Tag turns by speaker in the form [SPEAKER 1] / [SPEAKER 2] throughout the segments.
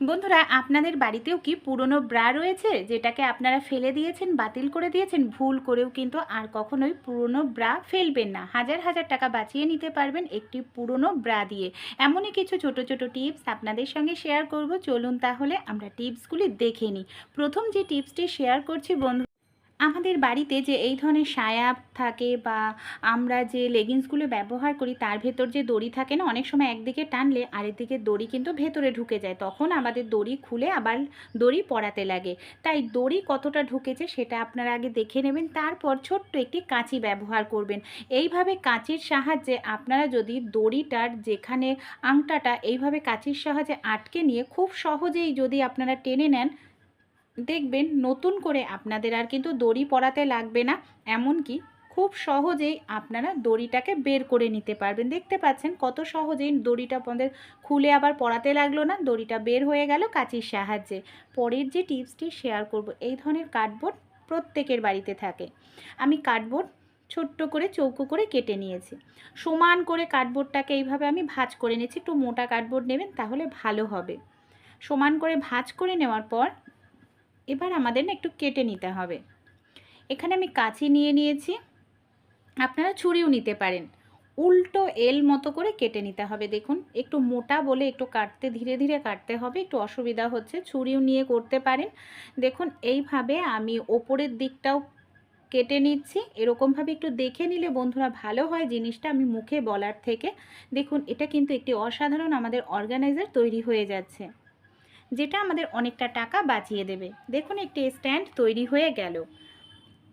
[SPEAKER 1] বন্ধুরা, আপনাদের বাড়িতেও কি পুরনো ব্রা রয়েছে? যেটাকে আপনারা ফেলে দিয়েছেন, বাতিল করে দিয়েছেন? ভুল করেও কিন্তু আর কখনোই পুরনো ব্রা ফেলবেন না। হাজার হাজার টাকা বাঁচিয়ে নিতে পারবেন একটি পুরনো ব্রা দিয়ে। এমনই কিছু ছোট ছোট টিপস আপনাদের সঙ্গে শেয়ার করব। চলুন তাহলে আমরা টিপসগুলি দেখে নিই। প্রথম যে টিপসটি শেয়ার করছি বন্ধু আমাদের বাড়িতে যে এই ধরনের সায়া থাকে বা আমরা যে লেগিংসগুলো ব্যবহার করি, তার ভেতর যে দড়ি থাকে না, অনেক সময় একদিকে টানলে আরেকদিকে দড়ি কিন্তু ভেতরে ঢুকে যায়। তখন আমাদের দড়ি খুলে আবার দড়ি পরাতে লাগে। তাই দড়ি কতটা ঢুকেছে সেটা আপনারা আগে দেখে নেবেন, তারপর ছোট্ট একটি কাঁচি ব্যবহার করবেন। এইভাবে কাঁচির সাহায্যে আপনারা যদি দড়িটার যেখানে আংটাটা, এইভাবে কাঁচির সাহায্যে আটকে নিয়ে খুব সহজেই যদি আপনারা টেনে নেন দেখবেন নতুন করে আপনাদের আর কিন্তু দড়ি পরাতে লাগবে না, এমনকি খুব সহজেই আপনারা দড়িটাকে বের করে নিতে পারবেন। দেখতে পাচ্ছেন কত সহজেই দড়িটা আমাদের খুলে আবার পরাতে লাগল না, দড়িটা বের হয়ে গেল কাঁচির সাহায্যে। পরের যে টিপসটি শেয়ার করব, এই ধরনের কার্ডবোর্ড প্রত্যেকের বাড়িতে থাকে। আমি কার্ডবোর্ড ছোট্ট করে চৌকো করে কেটে নিয়েছি। সমান করে কার্ডবোর্ডটাকে এইভাবে আমি ভাঁজ করে নিয়েছি, একটু মোটা কার্ডবোর্ড নেবেন তাহলে ভালো হবে। সমান করে ভাঁজ করে নেওয়ার পর এবার আমাদের না একটু কেটে নিতে হবে। এখানে আমি কাঁচি নিয়ে নিয়েছি। আপনারা ছুরিও নিতে পারেন। উল্টো এল মতো করে কেটে নিতে হবে দেখুন। একটু মোটা বলে একটু কাটতে, ধীরে ধীরে কাটতে হবে। একটু অসুবিধা হচ্ছে, ছুরিও নিয়ে করতে পারেন। দেখুন, এইভাবে আমি ওপরের দিকটাও কেটে নিচ্ছি। এরকমভাবে একটু দেখে নিলে বন্ধুরা ভালো হয় জিনিসটা আমি মুখে বলার থেকে। দেখুন, এটা কিন্তু একটি অসাধারণ আমাদের অর্গানাইজার তৈরি হয়ে যাচ্ছে। যেটা আমাদের অনেকটা টাকা বাঁচিয়ে দেবে। দেখুন একটি স্ট্যান্ড তৈরি হয়ে গেল।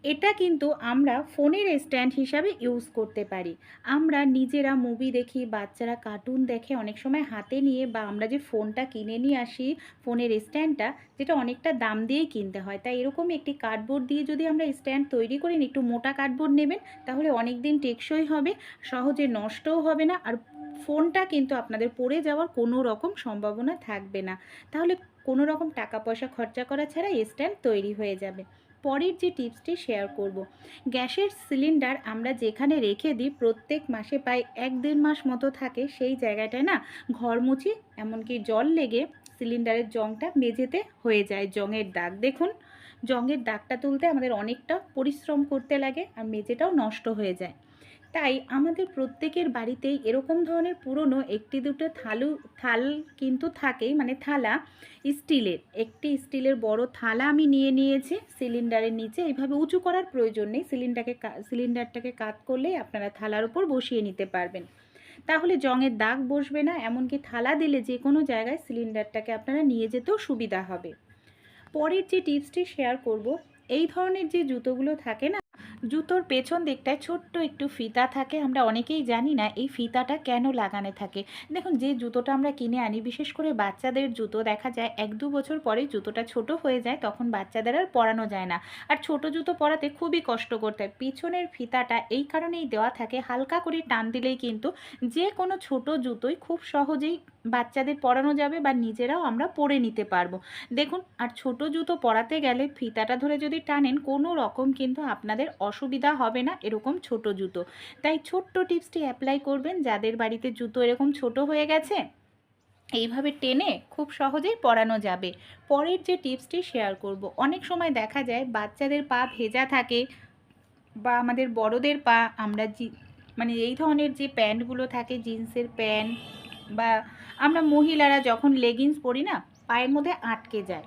[SPEAKER 1] এটা কিন্তু আমরা ফোনের স্ট্যান্ড হিসাবে ইউজ করতে পারি। আমরা নিজেরা মুভি দেখি, বাচ্চারা কার্টুন দেখে অনেক সময় হাতে নিয়ে বা আমরা যে ফোনটা কিনে নিয়ে আসি, ফোনের স্ট্যান্ডটা, যেটা অনেকটা দাম দিয়েই কিনতে হয়। তাই এরকম একটি কার্ডবোর্ড দিয়ে যদি আমরা স্ট্যান্ড তৈরি করি, একটু মোটা কার্ডবোর্ড নেবেন, তাহলে অনেক দিন টেকসই হবে, সহজে নষ্টও হবে না, আর ফোনটা কিন্তু আপনাদের পড়ে যাওয়ার কোনো রকম সম্ভাবনা থাকবে না। তাহলে কোনো রকম টাকা পয়সা খরচা করা ছাড়া স্ট্যান্ড তৈরি হয়ে যাবে। পরের যে টিপসটি শেয়ার করব। গ্যাসের সিলিন্ডার আমরা যেখানে রেখে দিই প্রত্যেক মাসে প্রায় এক দেড় মাস মতো থাকে সেই জায়গাটায় না ঘর মুছি, এমনকি জল লেগে সিলিন্ডারের জংটা মেঝেতে হয়ে যায় জংয়ের দাগ। দেখুন, জংয়ের দাগটা তুলতে আমাদের অনেকটা পরিশ্রম করতে লাগে আর মেঝেটাও নষ্ট হয়ে যায়। তাই আমাদের প্রত্যেকের বাড়িতেই এরকম ধরনের পুরনো একটি দুটো থালু, থাল কিন্তু থাকেই মানে থালা স্টিলের। একটি স্টিলের বড় থালা আমি নিয়ে নিয়েছি সিলিন্ডারের নিচে। এইভাবে উঁচু করার প্রয়োজন নেই। সিলিন্ডারকে সিলিন্ডারটাকে কাত করলেই আপনারা থালার উপর বসিয়ে নিতে পারবেন। তাহলে জংয়ের দাগ বসবে না, এমনকি থালা দিলে যে কোনো জায়গায় সিলিন্ডারটাকে আপনারা নিয়ে যেতেও সুবিধা হবে। পরের যে টিপসটি শেয়ার করব, এই ধরনের যে জুতোগুলো থাকে না জুতোর পেছন দিকটায় ছোট্ট একটু ফিতা থাকে। আমরা অনেকেই জানি না এই ফিতাটা কেন লাগানো থাকে। দেখুন, যে জুতোটা আমরা কিনে আনি, বিশেষ করে বাচ্চাদের জুতো দেখা যায় এক দু বছর পরে জুতোটা ছোট হয়ে যায়, তখন বাচ্চাদের আর পরানো যায় না। আর ছোট জুতো পরাতে খুবই কষ্ট করতে হয়। পিছনের ফিতাটা এই কারণেই দেওয়া থাকে, হালকা করে টান দিলেই কিন্তু যে কোনো ছোট জুতোই খুব সহজেই বাচ্চাদের পরানো যাবে বা নিজেরাও আমরা পরে নিতে পারব। দেখুন, আর ছোট জুতো পরাতে গেলে ফিতাটা ধরে যদি টানেন, কোনো রকম কিন্তু আপনাদের অসুবিধা হবে না এরকম ছোট জুতো। তাই ছোট্ট টিপসটি অ্যাপ্লাই করবেন। যাদের বাড়িতে জুতো এরকম ছোট হয়ে গেছে, এইভাবে টেনে খুব সহজেই পরানো যাবে। পরের যে টিপসটি শেয়ার করব। অনেক সময় দেখা যায় বাচ্চাদের পা ভেজা থাকে বা আমাদের বড়দের পা, আমরা জি মানে এই ধরনের যে প্যান্টগুলো থাকে, জিন্সের প্যান্ট বা আমরা মহিলারা যখন লেগিংস পরি না, পায়ের মধ্যে আটকে যায়।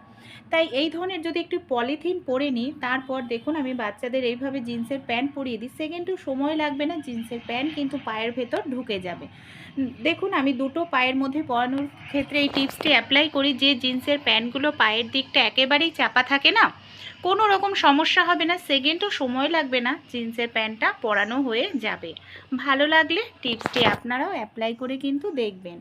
[SPEAKER 1] তাই এই ধরনের যদি একটু পলিথিন পরে নিই, তারপর দেখুন আমি বাচ্চাদের এইভাবে জিন্সের প্যান্ট পরিয়ে দিই। সেকেন্ডও সময় লাগবে না, জিন্সের প্যান্ট কিন্তু পায়ের ভেতর ঢুকে যাবে। দেখুন আমি দুটো পায়ের মধ্যে পরানোর ক্ষেত্রে এই টিপসটি অ্যাপ্লাই করি যে জিন্সের প্যান্টগুলো পায়ের দিকটা একেবারেই চাপা থাকে না কোনো রকম সমস্যা হবে না, সেকেন্ডও সময় লাগবে না, জিন্সের প্যান্টটা পরানো হয়ে যাবে। ভালো লাগলে টিপসটি আপনারাও অ্যাপ্লাই করে কিন্তু দেখবেন।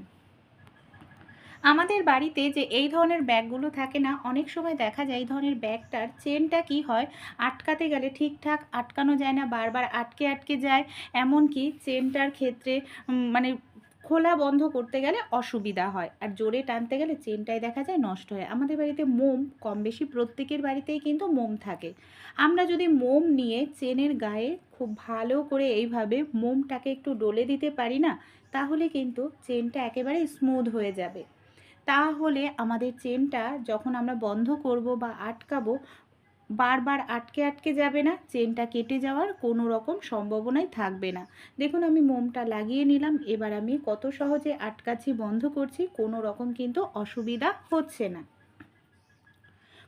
[SPEAKER 1] আমাদের বাড়িতে যে এই ধরনের ব্যাগগুলো থাকে না, অনেক সময় দেখা যায় এই ধরনের ব্যাগটার চেনটা কি হয়, আটকাতে গেলে ঠিকঠাক আটকানো যায় না, বারবার আটকে আটকে যায়। এমনকি চেনটার ক্ষেত্রে মানে খোলা বন্ধ করতে গেলে অসুবিধা হয়। আর জোরে টানতে গেলে চেনটাই দেখা যায় নষ্ট হয় আমাদের বাড়িতে মোম কম বেশি প্রত্যেকের বাড়িতেই কিন্তু মোম থাকে। আমরা যদি মোম নিয়ে চেনের গায়ে খুব ভালো করে এইভাবে মোমটাকে একটু ডলে দিতে পারি না, তাহলে কিন্তু চেনটা একেবারে স্মুথ হয়ে যাবে। তাহলে আমাদের চেনটা যখন আমরা বন্ধ করব বা আটকাবো বারবার আটকে আটকে যাবে না, চেনটা কেটে যাওয়ার কোনো রকম সম্ভাবনাই থাকবে না। দেখুন আমি মোমটা লাগিয়ে নিলাম, এবার আমি কত সহজে আটকাচ্ছি, বন্ধ করছি, কোনো রকম কিন্তু অসুবিধা হচ্ছে না।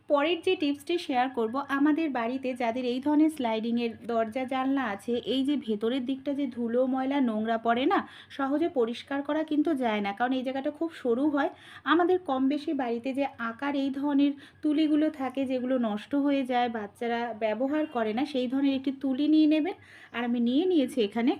[SPEAKER 1] পরের যে টিপসটি শেয়ার করব, আমাদের বাড়িতে যাদের এই ধরনের স্লাইডিংয়ের দরজা, জানলা আছে, এই যে ভেতরের দিকটা যে ধুলো, ময়লা, নোংরা পড়ে না, সহজে পরিষ্কার করা কিন্তু যায় না। কারণ এই জায়গাটা খুব সরু হয়। আমাদের কম বেশি বাড়িতে যে আকার, এই ধরনের তুলিগুলো থাকে যেগুলো নষ্ট হয়ে যায়, বাচ্চারা ব্যবহার করে না, সেই ধরনের একটি তুলি নিয়ে নেবেন। আর আমি নিয়ে নিয়েছি এখানে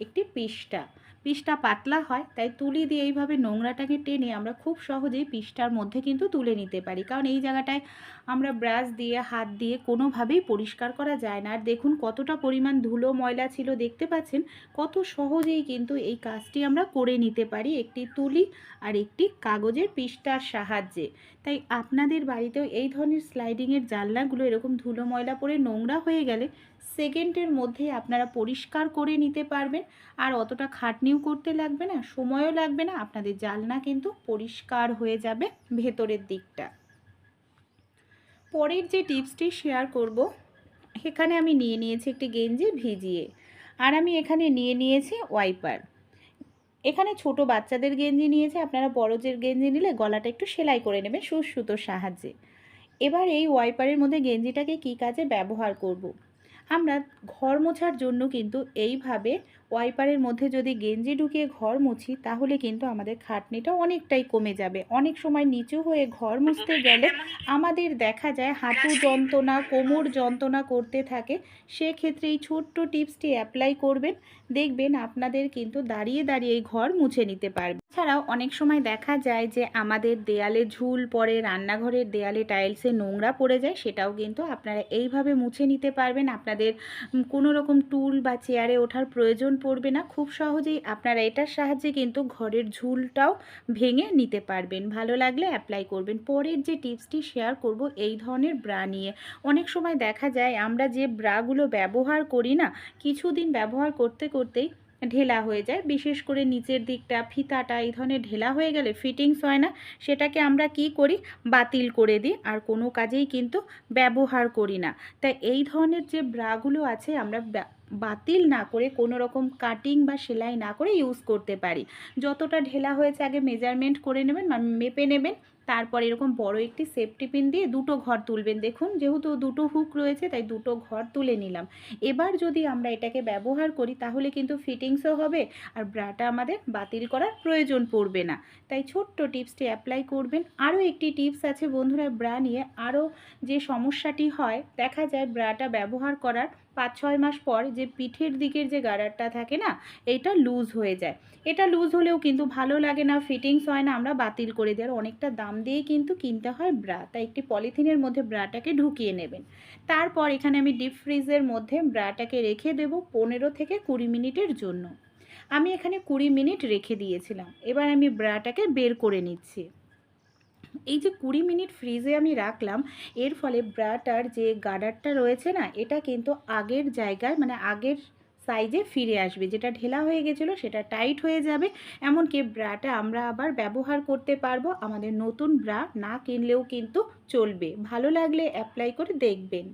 [SPEAKER 1] একটি পিসটা পিসটা পাতলা হয়, তাই তুলি দিয়ে এইভাবে নোংরাটাকে টেনে আমরা খুব সহজেই পিসটার মধ্যে কিন্তু তুলে নিতে পারি। কারণ এই জায়গাটায় আমরা ব্রাশ দিয়ে, হাত দিয়ে কোনোভাবেই পরিষ্কার করা যায় না। আর দেখুন কতটা পরিমাণ ধুলো ময়লা ছিল, দেখতে পাচ্ছেন? কত সহজেই কিন্তু এই কাজটি আমরা করে নিতে পারি একটি তুলি আর একটি কাগজের পিসটার সাহায্যে। তাই আপনাদের বাড়িতেও এই ধরনের স্লাইডিংয়ের জানলাগুলো এরকম ধুলো ময়লা পড়ে নোংরা হয়ে গেলে সেকেন্ডের মধ্যে আপনারা পরিষ্কার করে নিতে পারবেন। আর অতটা খাটনিও করতে লাগবে না, সময়ও লাগবে না, আপনাদের জালনা কিন্তু পরিষ্কার হয়ে যাবে ভেতরের দিকটা। পরের যে টিপসটি শেয়ার করব, এখানে আমি নিয়ে নিয়েছি একটি গেঞ্জি ভিজিয়ে, আর আমি এখানে নিয়ে নিয়েছি ওয়াইপার এখানে ছোট বাচ্চাদের গেঞ্জি নিয়েছে, আপনারা বড়দের গেঞ্জি নিলে গলাটা একটু সেলাই করে নেবেন সুস সুতোর সাহায্যে। এবার এই ওয়াইপারের মধ্যে গেঞ্জিটাকে কী কাজে ব্যবহার করব। আমরা ঘর মোছার জন্য কিন্তু এইভাবে ওয়াইপারের মধ্যে যদি গেঞ্জি ঢুকিয়ে ঘর মুছি, তাহলে কিন্তু আমাদের খাটনিটা অনেকটাই কমে যাবে। অনেক সময় নিচু হয়ে ঘর মুছতে গেলে আমাদের দেখা যায় হাঁটু যন্ত্রণা, কোমর যন্ত্রণা করতে থাকে। সেক্ষেত্রে এই ছোট্ট টিপসটি অ্যাপ্লাই করবেন। দেখবেন আপনাদের কিন্তু দাঁড়িয়ে দাঁড়িয়ে এই ঘর মুছে নিতে পারবে। এছাড়াও অনেক সময় দেখা যায় যে আমাদের দেয়ালে ঝুল পড়ে, রান্নাঘরের দেয়ালে টাইলসে নোংরা পড়ে যায়, সেটাও কিন্তু আপনারা এইভাবে মুছে নিতে পারবেন। আপনাদের কোনো রকম টুল বা চেয়ারে ওঠার প্রয়োজন পড়বে না। খুব সহজেই আপনারা এটার সাহায্যে কিন্তু ঘরের ঝুলটাও ভেঙে নিতে পারবেন। ভালো লাগলে অ্যাপ্লাই করবেন। পরের যে টিপসটি শেয়ার করব, এই ধরনের ব্রা নিয়ে। অনেক সময় দেখা যায় আমরা যে ব্রাগুলো ব্যবহার করি না, কিছুদিন ব্যবহার করতে, করতেই ঢেলা হয়ে যায়। বিশেষ করে নিচের দিকটা, ফিতাটা, এই ধরনের ঢেলা হয়ে গেলে ফিটিংস হয় না। সেটাকে আমরা কি করি? বাতিল করে দিই। আর কোনো কাজেই কিন্তু ব্যবহার করি না। তাই এই ধরনের যে ব্রাগুলো আছে, আমরা বাতিল না করে কোনো রকম কাটিং বা সেলাই না করে ইউজ করতে পারি। যতটা ঢেলা হয়েছে, আগে মেজারমেন্ট করে নেবেন মেপে নেবেন। তারপর এরকম বড় একটি সেফটি পিন দিয়ে দুটো ঘর তুলবেন। দেখুন, যেহেতু দুটো হুক রয়েছে, তাই দুটো ঘর তুলে নিলাম। এবার যদি আমরা এটাকে ব্যবহার করি, তাহলে কিন্তু ফিটিংসও হবে আর ব্রাটা আমাদের বাতিল করার প্রয়োজন পড়বে না। তাই ছোট্ট টিপসটি অ্যাপ্লাই করবেন। আরও একটি টিপস আছে বন্ধুরা, ব্রা নিয়ে আরও যে সমস্যাটি হয়, দেখা যায় ব্রাটা ব্যবহার করার পাঁচ ছয় মাস পর যে পিঠের দিকের যে গার্ডারটা থাকে না, এটা লুজ হয়ে যায়। এটা লুজ হলেও কিন্তু ভালো লাগে না ফিটিংস হয় না, আমরা বাতিল করে দেওয়ার অনেকটা দাম দিয়ে কিন্তু কিনতে হয় ব্রা। তাই একটি পলিথিনের মধ্যে ব্রাটাকে ঢুকিয়ে নেবেন। তারপর এখানে আমি ডিপ ফ্রিজের মধ্যে ব্রাটাকে রেখে দেব পনেরো থেকে কুড়ি মিনিটের জন্য। আমি এখানে কুড়ি মিনিট রেখে দিয়েছিলাম। এবার আমি ব্রাটাকে বের করে নিচ্ছি। এই যে কুড়ি মিনিট ফ্রিজে আমি রাখলাম, এর ফলে ব্রাটার যে গার্ডারটা রয়েছে না, এটা কিন্তু আগের জায়গায় মানে আগের সাইজে ফিরে আসবে। যেটা ঢেলা হয়ে গেছিল সেটা টাইট হয়ে যাবে। এমনকি ব্রাটা আমরা আবার ব্যবহার করতে পারব। আমাদের নতুন ব্রা না কিনলেও কিন্তু চলবে। ভালো লাগলে অ্যাপ্লাই করে দেখবেন।